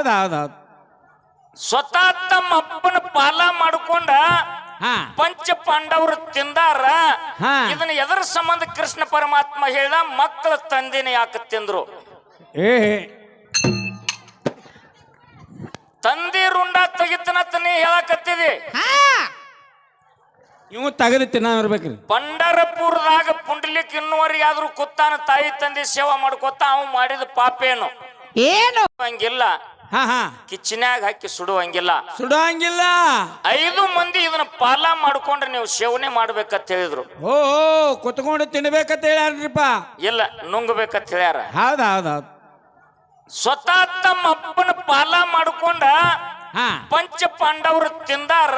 ಹೌದು ಹೌದು ಹೌದು ಸ್ವತಃ ತಮ್ಮ ಅಪ್ಪನ ಪಾಲ ಮಾಡ್ಕೊಂಡ ಹಾ. ಪಂಚ ಪಾಂಡವರು ತಿಂದಾರ. ಹಾ. ಇದನ್ನ ಎದರ ಸಂಬಂಧ ಕೃಷ್ಣ ಪರಮಾತ್ಮ ಹೇಳ್ದ ಮಕ್ಕಳ ತಂದಿನ ಯಾಕೆ ತಿಂದ್ರು? ಏ ತಂದಿ ರುಂಡ ತೆಗಿತನತ್ತ ನೀ ಹೇಳಕತ್ತಿದಿ. ಇವು ತೆಗೆದು ತಿನ್ನ ಇರ್ಬೇಕ್ರಿ. ಪಂಡರಪುರದಾಗ ಪುಂಡಲಿಕ್ ಇನ್ನುವರೆಗೆ ಆದ್ರೂ ಕುತ್ತಾನ ತಾಯಿ ತಂದೆ ಸೇವಾ ಮಾಡ್ಕೊತ ಅವ್ ಮಾಡಿದ ಪಾಪೇನು. ಏನು? ಹಂಗಿಲ್ಲ. ಹಾ ಹಾ. ಕಿಚ್ಚನ್ಯಾಗ ಹಾಕಿ ಸುಡುವಂಗಿಲ್ಲ. ಸುಡಂಗಿಲ್ಲ. ಐದು ಮಂದಿ ಇದನ್ನ ಪಾಲ ಮಾಡ್ಕೊಂಡ್ರೆ ನೀವು ಸೇವನೆ ಮಾಡ್ಬೇಕಂತ ಹೇಳಿದ್ರು. ಓ ಓ, ಕುತ್ಕೊಂಡು ತಿನ್ಬೇಕಂತ ಹೇಳ್ಯಾರ್ರಿಪ್ಪ. ಇಲ್ಲ ನುಂಗ್ಬೇಕಂತ ಹೇಳ್ಯಾರ. ಹೌದು ಹೌದು ಹೌದು. ಸ್ವತಃ ತಮ್ಮ ಅಪ್ಪನ ಪಾಲ ಮಾಡ್ಕೊಂಡ ಹಾ. ಪಂಚ ಪಾಂಡವರು ತಿಂದಾರ.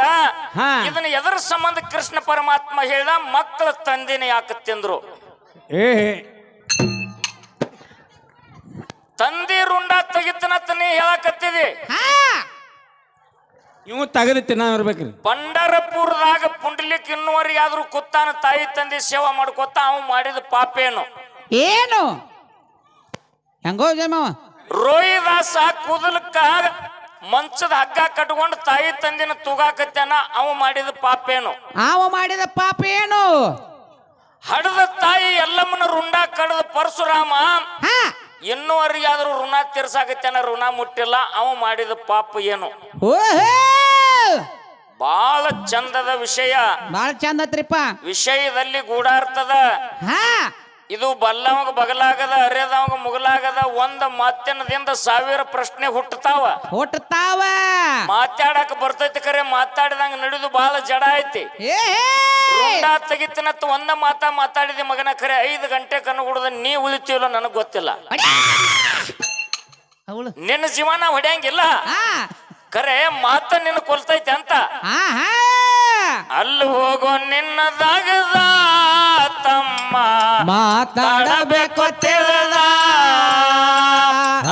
ಹಾ. ಇದನ್ನ ಎದರ ಸಂಬಂಧ ಕೃಷ್ಣ ಪರಮಾತ್ಮ ಹೇಳ್ದ ಮಕ್ಕಳ ತಂದಿನ ಯಾಕೆ ತಿಂದ್ರು? ಏ. ತಂದಿ ರುಂಡ ತೆಗಿತನತ್ ನೀ ಹೇಳಕತ್ತಿದಿ. ಇವು ತೆಗೆದು ತಿನ್ನ ಇರ್ಬೇಕ್ರಿ ಪಂಡರಪುರದಾಗ ಪುಂಡಲಿಕ್ ಇನ್ನುವರೆಗೆ ಆದ್ರೂ ಕುತ್ತಾನ ತಾಯಿ ತಂದೆ ಸೇವಾ ಮಾಡ್ಕೊತ ಅವ್ ಮಾಡಿದ ಪಾಪೇನು. ಏನು? ಹೆಂಗೋ ರೋಹಿದಾಸ ಕೂದಲಕ್ಕ ಮಂಚದ ಹಗ್ಗ ಕಟ್ಕೊಂಡು ತಾಯಿ ತಂದಿನ ತೂಗಾಕತ್ಯಾನ ಅವ ಮಾಡಿದ ಪಾಪೇನು. ಅವ ಮಾಡಿದ ಪಾಪ ಏನು ಹಡದ ತಾಯಿ ಎಲ್ಲಮ್ಮನ ರುಂಡ ಕಡದ ಪರಶುರಾಮ. ಹಾ. ಇನ್ನುವರೆಗೆ ಆದ್ರೂ ಋಣ ತೀರ್ಸಾಗತ್ತೇನ ಋಣ ಮುಟ್ಟಿಲ್ಲ ಅವ ಮಾಡಿದ ಪಾಪ ಏನು? ಬಾಳ ಬಹಳ ಚಂದದ ವಿಷಯ. ಬಾಳ ಚಂದತ್ರಪ್ಪ ವಿಷಯದಲ್ಲಿ ಗೂಡಾರ್ತದ ಇದು ಬಲ್ಲವಾಗ ಬಗಲಾಗದ ಅರೆದವಂಗ ಮುಗಲಾಗದ ಒಂದ ಮಾತಿನದಿಂದ ಸಾವಿರ ಪ್ರಶ್ನೆ ಹುಟ್ಟತಾವ. ಹುಟ್ಟತಾವ ಮಾತಾಡಕ್ ಬರ್ತೈತಿ ಕರೆ ಮಾತಾಡಿದಂಗ ನಡೆದು ಬಹಳ ಜಡ ಐತಿ. ತೆಗಿತಿನತ್ ಒಂದ ಮಾತ ಮಾತಾಡಿದಿ ಮಗನ ಕರೆ ಐದು ಗಂಟೆ ಕಣ್ಣುಗುಡದ ನೀ ಉಳಿತೀವಲ್ಲ ನನಗ್ ಗೊತ್ತಿಲ್ಲ. ನಿನ್ನ ಜೀವನ ಹೊಡೆಯಂಗಿಲ್ಲ. ಕರೆ ಮಾತ ನಿನ್ನ ಕೊಲ್ತೈತಿ ಅಂತ. ಅಲ್ಲಿ ಹೋಗೋ ನಿನ್ನದಾಗದ ತಮ್ಮ ಮಾತಾಡಬೇಕು ತಿಳಿದ.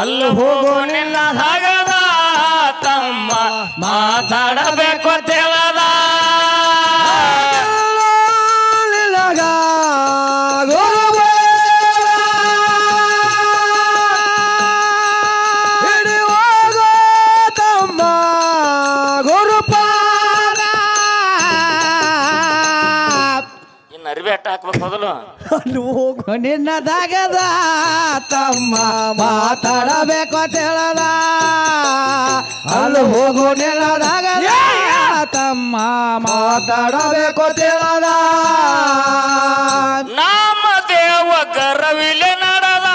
ಅಲ್ಲಿ ಹೋಗೋ ನಿನ್ನದಾಗದ ತಮ್ಮ ಮಾತಾಡಬೇಕು ಮೊದಲು ನಿನ್ನದಾಗದ ತಮ್ಮ ಮಾತಾಡಬೇಕು ಅಂತ ಹೇಳದ. ಅಲ್ಲಿ ಹೋಗು, ನಿನ್ನದಾಗದ ತಮ್ಮ ಮಾತಾಡಬೇಕು ಅಂತ ಹೇಳದ. ನಾಮ ದೇವ ಗರವಿಲೆ ನಡದ.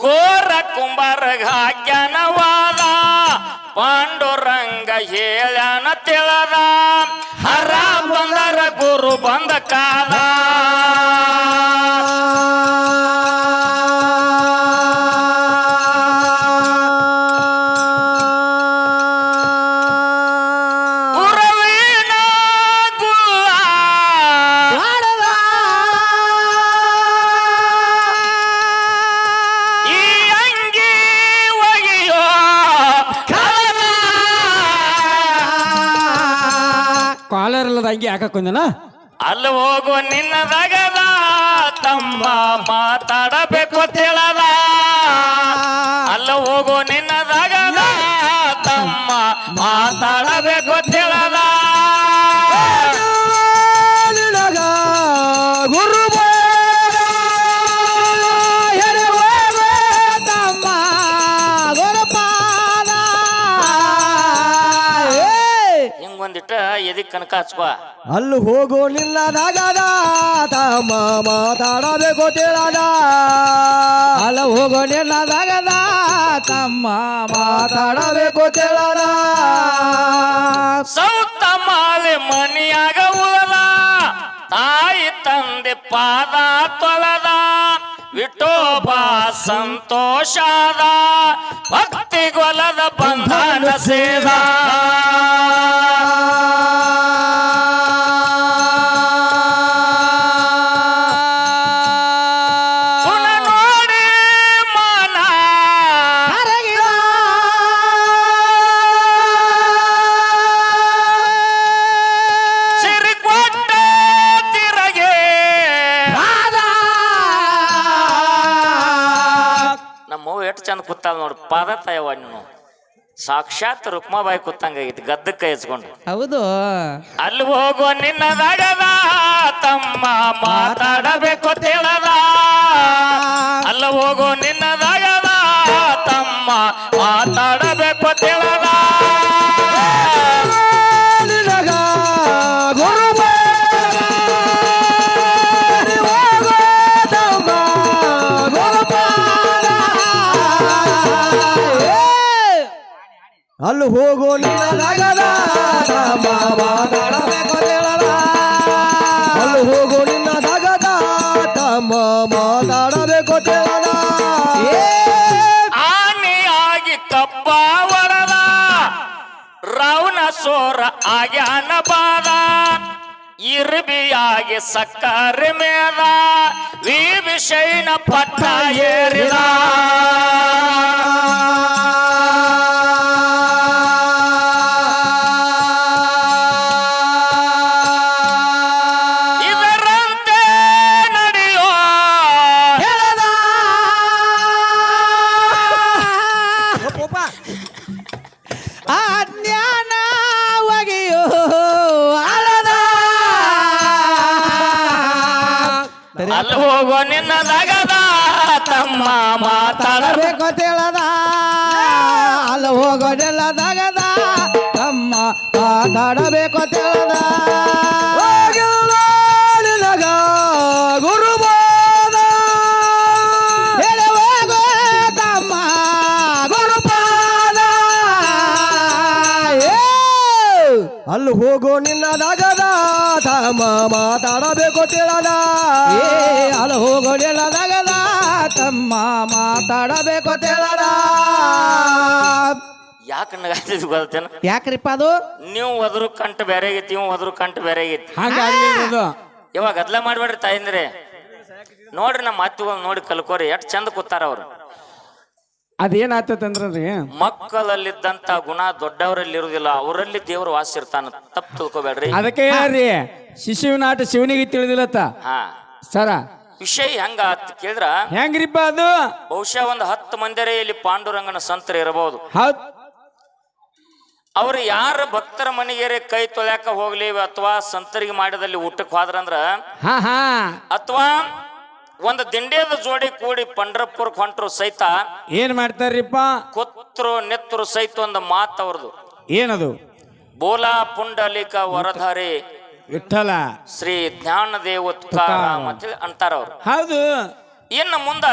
ಗೋರ ಕುಂಬಾರ ಹಾಕ್ಯಾನವಾದ ಪಾಂಡುರಂಗ ಹೇಳ್ಯಾನ ತಿಳದ. ಹರ ಬಂದರ ಗುರು ಬಂದ ಕಾದ ಅಂಗಿ ಹಾಕಕೊಂದನ ಅಲ್ಲಿ ಹೋಗು ನಿನ್ನದಾಗದ ತಮ್ಮ ಮಾತಾಡಬೇಕು ತಿಳದ ಅಲ್ಲಿ ಹೋಗು ನಿನ್ನದಾಗದ ತಮ್ಮ ಮಾತಾಡಬೇಕು ಕನಕ ಹಚ್ಕೋ. ಅಲ್ಲಿ ಹೋಗೋ ನಿಲ್ಲದಾಗದ ತಮ್ಮ ಮಾತಾಡಬೇಕು ತಿಳದ ಅಲ್ಲಿ ಹೋಗೋ ನಿಲ್ಲದಾಗದ ತಮ್ಮ ಮಾತಾಡಬೇಕು ತಿಳದ ಸೌತ ಮಾಲೆ ಮನಿಯಾಗ ಉಳದ ತಾಯಿ ತಂದೆ ಪಾದ ತೊಳದ. ವಿಠೋಬ ಸಂತೋಷದ ಭಕ್ತಿ ಗೊಲದ ಬಂಧನ ಸೇದ. ಚಂದ ಕೂತಾಳ ನೋಡಿ ಪಾದ ತಾಯವ್ವ ನೀನು. ಸಾಕ್ಷಾತ್ ರುಕ್ಮಾಬಾಯಿ ಕೂತಂಗಾಗಿತ್ತು ಗದ್ದಕ್ಕೆ ಹಚ್ಕೊಂಡು ಹೌದು. ಅಲ್ಲಿ ಹೋಗೋ ನಿನ್ನ ದಗದ ತಮ್ಮ ಮಾತಾಡಬೇಕು ತಿಳದ. ಅಲ್ಲ ಹೋಗೋ ನಿನ್ನ ಅಲ್ಲಿ ಹೋಗೋ ನಿನ್ನ ಅಲ್ಲಿ ಹೋಗೋ ನಿನ್ನ ನಗದ ತಮ್ಮ ಮಾತಾಡಬೇಕು ತಿಳದ ಆನೆಯಾಗಿ ಕಪ್ಪ ಒಡದ ರೌನ ಸೋರ ಆಗ್ಯಾನ ಬಾದ. ಇರ್ಬಿಯಾಗಿ ಸಕ್ಕರೆ ಮೇದ ವಿಷಯನ ಪಟ್ಟ ಏರಿದ. ಹೋಗೋ ತಮ್ಮ ಮಾತಾಡಬೇಕು ಬೇಕು ತಿಳದ ಅಲ್ಲ ಹೋಗೋದೆಲ್ಲ ದಗದ ತಮ್ಮ ಮಾತಾಡಬೇಕು ತಿಳದ ಅಲ್ಲಿ ಹೋಗೋ ನಿನ್ನ ದಗದ ತಮ್ಮ ಮಾತಾಡಬೇಕು ತಿಳದ. ಅಲ್ಲಿ ಹೋಗೋ ನಿನ್ನ ದಗದ ತಮ್ಮ ಮಾತಾಡಬೇಕು ತಿಳದ. ಯಾಕೆ ನಗಾತಿದ್ ಗೊತ್ತೇನ? ಯಾಕ್ರಿಪ್ಪ ಅದು? ನೀವು ಒದ್ರು ಕಂಟ್ ಬೇರೆ ಆಗೈತಿ ಇವ್ ಹೋದ್ರು ಕಂಠ ಬೇರೆ ಆಗೈತಿ ಹಂಗಾಗ್ಲಿಲ್ಲ ಇವಾಗ ಗದ್ಲ ಮಾಡ್ಬೇಡ್ರಿ ತಾಯಿಂದ್ರೆ. ನೋಡ್ರಿ ನಮ್ಮ ಮಾತುಗಳು ನೋಡಿ ಕಲ್ಕೋರಿ ಎಷ್ಟು ಚಂದ ಕೂತಾರ ಅವ್ರು. ಅದೇನಾಗ್ತದಂದ್ರಿ ಮಕ್ಕಳಲ್ಲಿದ್ದಂತ ಗುಣ ದೊಡ್ಡವರಲ್ಲಿ ಇರುವುದಿಲ್ಲ ಅವರಲ್ಲಿ ದೇವರು ವಾಸ ಇರ್ತಾನ ತಪ್ಪ ತಿಳ್ಕೊಬೇಡ್ರಿ. ಅದಕ್ಕೆ ಹೇಳ್ರಿ ಶಿಶುವಿನಾಟ ಶಿವನಿಗೆ ತಿಳಿದಿಲ್ಲತ್ತ? ಹಾ. ಸರ. ವಿಷಯ ಹೆಂಗ ಅಂತ ಕೇಳಿದ್ರ? ಹೆಂಗ್ರಿಪ್ಪ ಅದು? ಬಹುಶಃ ಒಂದು ಹತ್ತು ಮಂದಿರೇ ಇಲ್ಲಿ ಪಾಂಡುರಂಗನ ಸಂತರ ಇರಬಹುದು. ಹೌದ್. ಅವ್ರು ಯಾರ ಭಕ್ತರ ಮನೆಗೆ ಕೈ ತೊಳ್ಯಾಕ ಹೋಗ್ಲಿ ಅಥವಾ ಸಂತರಿಗೆ ಮಾಡಿದಲ್ಲಿ ಊಟಕ್ಕೆ ಹೋದ್ರಂದ್ರ? ಹಾ ಹಾ. ಅಥವಾ ಒಂದು ದಿಂಡೇದ ಜೋಡಿ ಕೂಡಿ ಪಂಡರಪುರ್ ಹೊಂಟ್ರು ಸಹಿತ ಏನ್ ಮಾಡ್ತಾರ್ರಿಪ್ಪ? ಕೊತ್ರು ನೆತ್ತರು ಸಹಿತ ಒಂದು ಮಾತು ಅವ್ರದ್ದು ಏನದು? ಬೋಲಾ ಪುಂಡಲಿಕ ವರಧಾರಿ ವಿಠಲ. ಶ್ರೀ ತುಕಾರಾಮ್. ಅಂತ ಅಂತಾರ ಅವ್ರು. ಹೌದು. ಇನ್ನು ಮುಂದ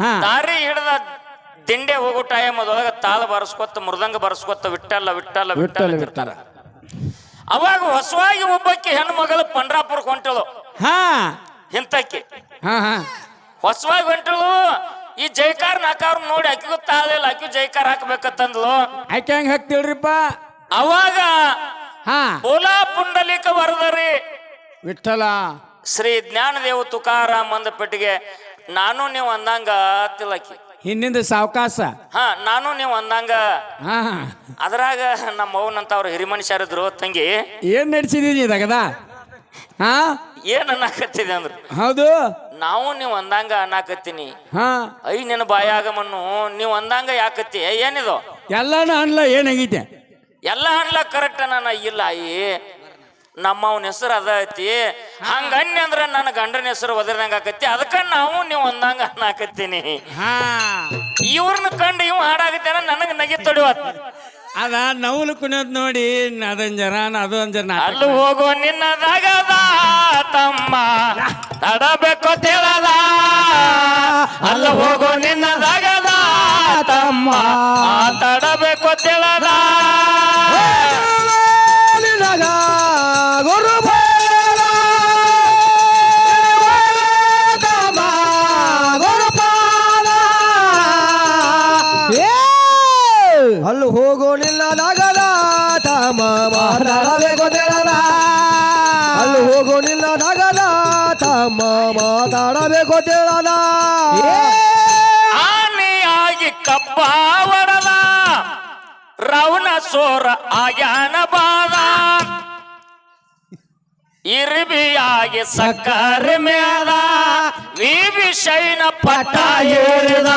ಹಾ. ದಾರಿ ಹಿಡಿದ ದಿಂಡೆ ಹೋಗೋ ಟೈಮ್ ಅದೊಳಗ ತಾಳ ಬರ್ಸ್ಕೊತ ಮೃದಂಗ ಬರ್ಸ್ಕೊತ ವಿಠಲ್ಲ ವಿಠಲ್ಲ ವಿಠಲ ಇರ್ತಾರ. ಅವಾಗ ಹೊಸವಾಗಿ ಒಬ್ಬಕ್ಕೆ ಹೆಣ್ಣು ಮಗಳು ಪಂಡ್ರಾಪುರಕ್ಕೆ ಹೊಂಟಳು. ಹಾ. ಇಂತಕ್ಕೆ ಹಾ ಹಾ. ಹೊಸವಾಗಿ ಹೊಂಟಳು ಈ ಜೈಕಾರ ನಾಕಾರ ನೋಡಿ ಆಕಿಗೂ ತಾಳಿಲ್ಲ ಆಕಿ ಜೈಕಾರ ಹಾಕ್ಬೇಕಂತಂದ್ಲು. ಆಕೆ ಹೆಂಗ್ ಹಾಕ್ತಿಳ್ರಿಪ್ಪ? ಅವಾಗ ಹಾ. ಓಲಾ ಪುಂಡಲಿಕ ವರದರಿ ವಿಠಲ ಶ್ರೀ ಜ್ಞಾನದೇವ ತುಕಾರಾಮ್ ಅಂದ ಪೆಟ್ಟಿಗೆ ನಾನು ನೀವು ಅಂದಂಗ ತಿಲಕಿ ಹಿಂದಿಂದ ಸಾವಕಾಶ ಹಾ ನಾನು ನೀವು ಅಂದಂಗ. ಹಾ. ಹಾ. ಅದ್ರಾಗ ನಮ್ಮ ಅವನಂತ ಅವ್ರ ಹಿರಿಮನುಷ್ಯರಿದ್ರು ತಂಗಿ. ಏನ್ ನಡ್ಸಿದೀನಿ ಇದಾಗದ ಹಾ? ಏನ್ ಅನ್ನಕತ್ತಿದೆ ಅಂದ್ರ? ಹೌದು. ನಾವು ನೀವು ಅಂದಂಗ ಅನ್ನಾಕತ್ತೀನಿ. ಹಾ. ಐ ನಿನ್ನ ಬಾಯಾಗಮನ್ನು ನೀವು ಅಂದಂಗ ಯಾಕತ್ತಿ? ಏ, ಏನಿದು? ಎಲ್ಲಾನು ಅನ್ಲ ಏನಾಗೈತೆ ಎಲ್ಲ ಅನ್ಲ ಕರೆಕ್ಟ್ ನಾನು ಇಲ್ಲ ಅಯ್ಯಿ ನಮ್ಮ ಅವನ ಹೆಸರು ಅದ ಐತಿ. ಹಂಗ ಅನ್ನಿ ಅಂದ್ರ ನನ್ನ ಗಂಡನ ಹೆಸರು ಒದರ್ದಂಗ ಆಕತ್ತಿ. ಅದಕ್ಕ ನಾವು ನೀವು ಅಂದಂಗ ಅನ್ನಾಕತ್ತೀನಿ. ಹಾ. ಇವ್ರನ್ನ ಕಂಡು ಇವ್ ಹಾಡಾಗತ್ತೇನ ನನಗೆ ನಗಿ ತೊಡಿವತ್ ಅದ ನವಲು ಕುಣಿಯೋದ್ ನೋಡಿ ಅದೊಂದ್ ಜನ ಅದೊಂದ್ ಜನ. ಅಲ್ಲಿ ಹೋಗೋ ನಿನ್ನ ದಗದ ತಮ್ಮ. ತಡಬೇಕು ತಿಳದ. ಅಲ್ಲಿ ಹೋಗೋ ನಿನ್ನ ದಗದ ತಮ್ಮ ತಡಬೇಕು ಅಲ್ಲಿ ಹೋಗೋಣಿಲ್ಲ ನಗದ ತಮ್ಮ ಮಾತಾಡಬೇಕು ಅಲ್ಲಿ ಹೋಗೋಣಿಲ್ಲ ನಗದ ತಮ್ಮ ಮಾತಾಡಬೇಕು ತಿಳದ ಆನೆಯಾಗಿ ಕಬ್ಬ ಒಡದ ರವಣ ಸೋರ ಆಯನ ಬಾದ. ಇರ್ಬಿಯಾಗಿ ಸಕ್ಕರೆ ಮೇದ, ವಿಭೀಷಣ ಪಟ್ಟ ಏರಿದ.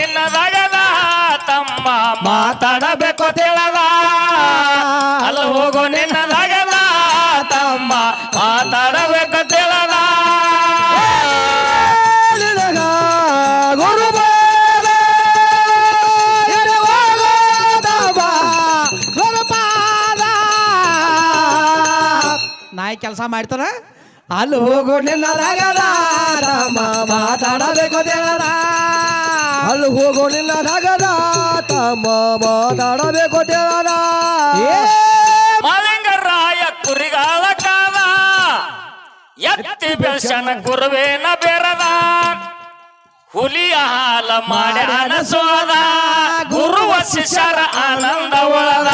ನಿನ್ನದಾಗದ ತಮ್ಮ ಮಾತಾಡಬೇಕು ತಿಳದ ಅಲ್ಲಿ ಹೋಗೋ ನಿನ್ನದಾಗದ ತಮ್ಮ ಮಾತಾಡಬೇಕು ತಿಳದ ಕೆಲಸ ಮಾಡ್ತಾರ? ಅಲ್ಲಿ ಹೋಗು ನಿನ್ನ ರಗದ ರಾಮ ಮಾತಾಡಬೇಕು ದೇವರ ಅಲ್ಲಿ ಹೋಗು ನಿನ್ನ ರಗದ ತಮ್ಮ ಮಾತಾಡಬೇಕು ಮಲಿಂಗರಾಯ ಕುರಿಗಾಲ ಕಾಲ ಎತ್ತಿ ಬೆಳ್ಸನ ಗುರುವೇನ ಬೆರದ. ಹುಲಿಯ ಹಾಲ ಮಾಡ್ಯಾನ ಸೋದ ಗುರುವ ಶಿಷ್ಯರ ಆನಂದ ಒಳದ.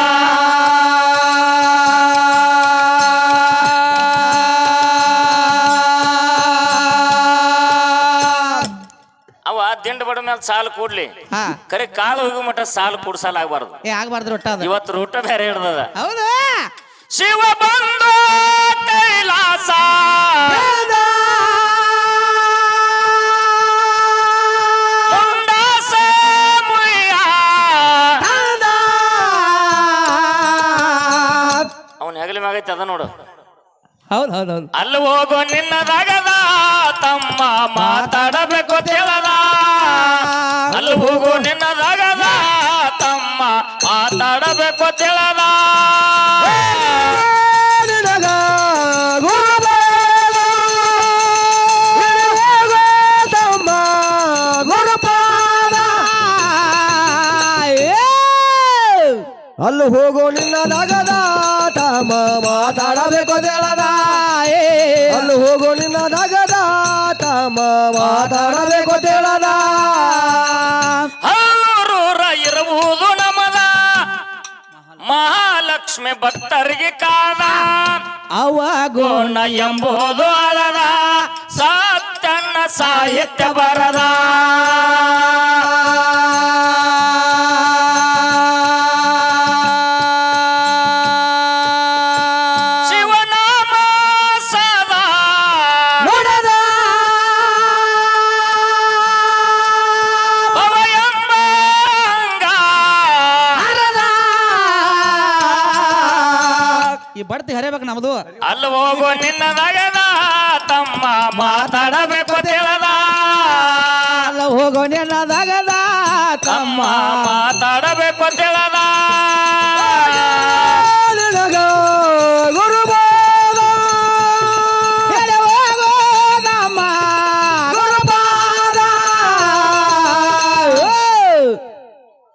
ದಿಂಡ ಬಡ ಮೇಲೆ ಸಾಲು ಕೂಡ್ಲಿ. ಹಾ. ಕರೆ ಕಾಲು ಹೋಗಿ ಮಟ್ಟ ಸಾಲು ಕೊಡ್ಸಾಲ ಆಗ್ಬಾರ್ದು. ಏ ಆಗ್ಬಾರ್ದು ರೊಟ್ಟ ಅದು. ಇವತ್ತು ರೂಟ ಬೇರೆ ಹಿಡ್ದದ. ಹೌದು? ಶಿವ ಬಂದು ಕೈಲಾಸ. ಮುಂಡಾಸ ಮುಯ್ಯ ಅವನ ಹೆಗಲಿ ಮ್ಯಾಗೈತೆ ಅದ ನೋಡು. ಹೌದು ಹೌದು ಹೌದು. ಅಲ್ಲಿ ಹೋಗೋ ನಿನ್ನದಾಗದ ಅಲ್ಲಿ ಹೋಗೋ ನಿನ್ನ ನಗದ ತಮ್ಮ ಮಾತಾಡಬೇಕು ದೇಳದ ಅಲ್ಲಿ ಹೋಗೋ ನಿನ್ನ ನಗದ ತಮ್ಮ ಮಾತಾಡಬೇಕು ದೇಳದ ಹಲ್ಲೂರೂರ ಇರುವುದು ನಮದ. ಮಹಾಲಕ್ಷ್ಮಿ ಭಕ್ತರಿಗೆ ಕಾದ. ಅವ ಗುಣ ಎಂಬುದು ಅಳದ. ಸತ್ಯನ್ನ ಸಾಹಿತ್ಯ ಬರದ. ಹರಿಬೇಕು ನಮ್ದು. ಅಲ್ಲಿ ಹೋಗೋ ನಿನ್ನದಾಗದ ತಮ್ಮ ಮಾತಾಡಬೇಕು ತಿಳದ. ಅಲ್ಲ ಹೋಗೋ ನಿನ್ನದಾಗದ ತಮ್ಮ ಮಾತಾಡಬೇಕು ತಿಳದ.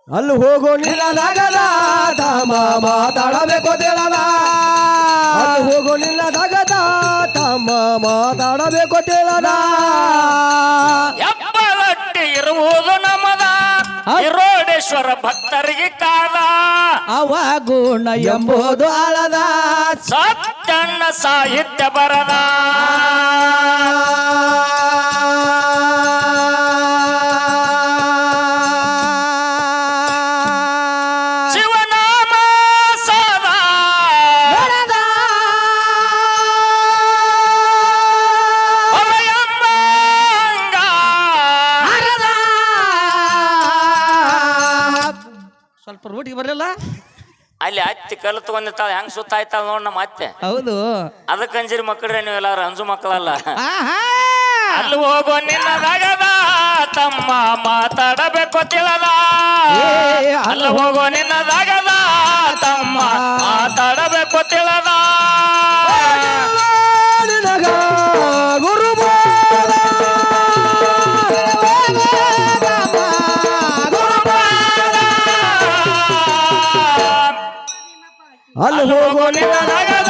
ಅಲ್ಲಿ ಹೋಗೋ ನಿನ್ನದಾಗದ ತಮ್ಮ ಮಾತಾಡಬೇಕು ತಿಳದ. ಅಲ್ಲಿ ಹೋಗೋ ನಿನ್ನದಾಗದ ತಮ್ಮ ಮಾತಾಡಬೇಕು ತಿಳದ. ಎಪ್ಪಲಟ್ಟಿ ಇರುವುದು ನಮದ. ಇರೋಡೇಶ್ವರ ಭಕ್ತರಿಗೆ ಕಾದ. ಅವ ಗುಣ ಎಂಬುದು ಅಳದ. ಸತ್ಯನ್ನ ಸಾಹಿತ್ಯ ಬರದ. ಸ್ವಲ್ಪ ರೂಟಿಗೆ ಬರಲಿಲ್ಲ? ಅಲ್ಲಿ ಹತ್ತಿ ಕಲ್ಲು ತಗೊಂಡಿರ್ತಾಳ ಹೆಂಗ್ ಸುತ್ತ ಆಯ್ತಾಳ ನೋಡ್ ನಮ್ಮ ಅತ್ತೆ. ಹೌದು. ಅದಕ್ಕೆ ಅಂಜಿರಿ ಮಕ್ಕಳ್ರೆ ನೀವು ಎಲ್ಲಾರು ಅಂಜು ಮಕ್ಕಳಲ್ಲ. ಆಹಾ. ಅಲ್ಲಿ ಹೋಗೋ ನಿನ್ನದಾಗದ ತಮ್ಮ ಮಾತಾಡಬೇಕು ತಿಳದ. ಏ, ಅಲ್ಲಿ. ಹೋಗೋ ನಿನ್ನದಾಗದ ತಮ್ಮ ಮಾತಾಡಬೇಕು ಅಲ್ಲಿ ಹೋಗೋ ನಿನ್ನದಾಗದ